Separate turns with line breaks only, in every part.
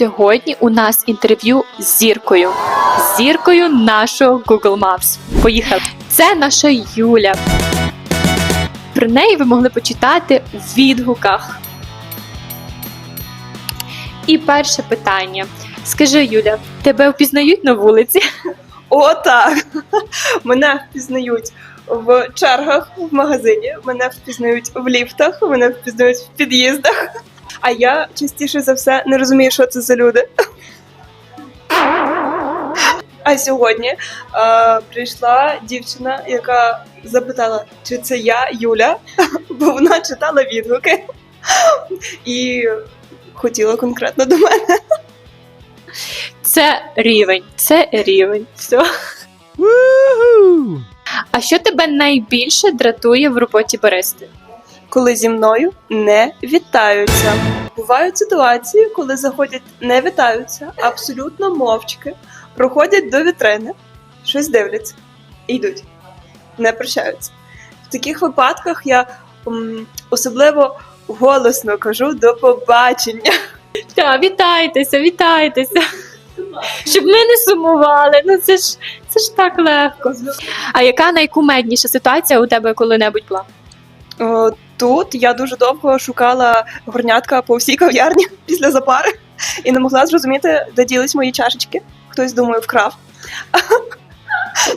Сьогодні у нас інтерв'ю з зіркою. З Зіркою нашого Google Maps. Поїхали. Це наша Юля. Про неї ви могли почитати в відгуках. І перше питання. Скажи, Юля, тебе впізнають на вулиці?
О, так. Мене впізнають в чергах в магазині, мене впізнають в ліфтах, мене впізнають в під'їздах. А я частіше за все не розумію, що це за люди. А сьогодні е, прийшла дівчина, яка запитала, чи це я, Юля, бо вона читала відгуки і хотіла конкретно до мене.
Це рівень, це рівень. Все. А що тебе найбільше дратує в роботі баристи?
Коли зі мною не вітаються. Бувають ситуації, коли заходять, не вітаються, абсолютно мовчки, проходять до вітрини, щось дивляться і йдуть, не прощаються. В таких випадках я м, особливо голосно кажу до побачення.
Так, вітайтеся, вітайтеся. Щоб ми не сумували. Ну це ж це ж так легко. А яка найкумедніша ситуація у тебе коли-небудь була?
О, Тут я дуже довго шукала горнятка по всій кав'ярні після запари і не могла зрозуміти, де ділись мої чашечки. Хтось думаю, вкрав.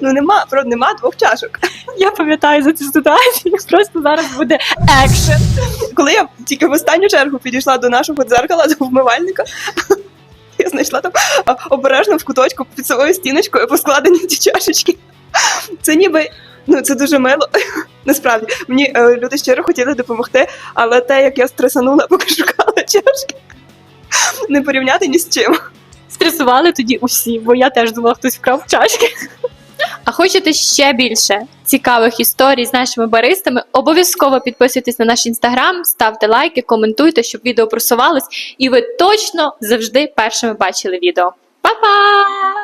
Ну нема, правда, нема двох чашок.
Я пам'ятаю за цю ситуацію. Просто зараз буде екшен.
Коли я тільки в останню чергу підійшла до нашого дзеркала, до вмивальника, я знайшла там обережно в куточку під своєю стіночкою поскладені ті чашечки. Це ніби. Ну, це дуже мило. Насправді, мені е, люди щиро хотіли допомогти, але те, як я стресанула, поки шукала чашки, не порівняти ні з чим.
Стресували тоді усі, бо я теж думала, хтось вкрав чашки. А хочете ще більше цікавих історій з нашими баристами? Обов'язково підписуйтесь на наш інстаграм, ставте лайки, коментуйте, щоб відео просувалось, і ви точно завжди першими бачили відео. Па-па!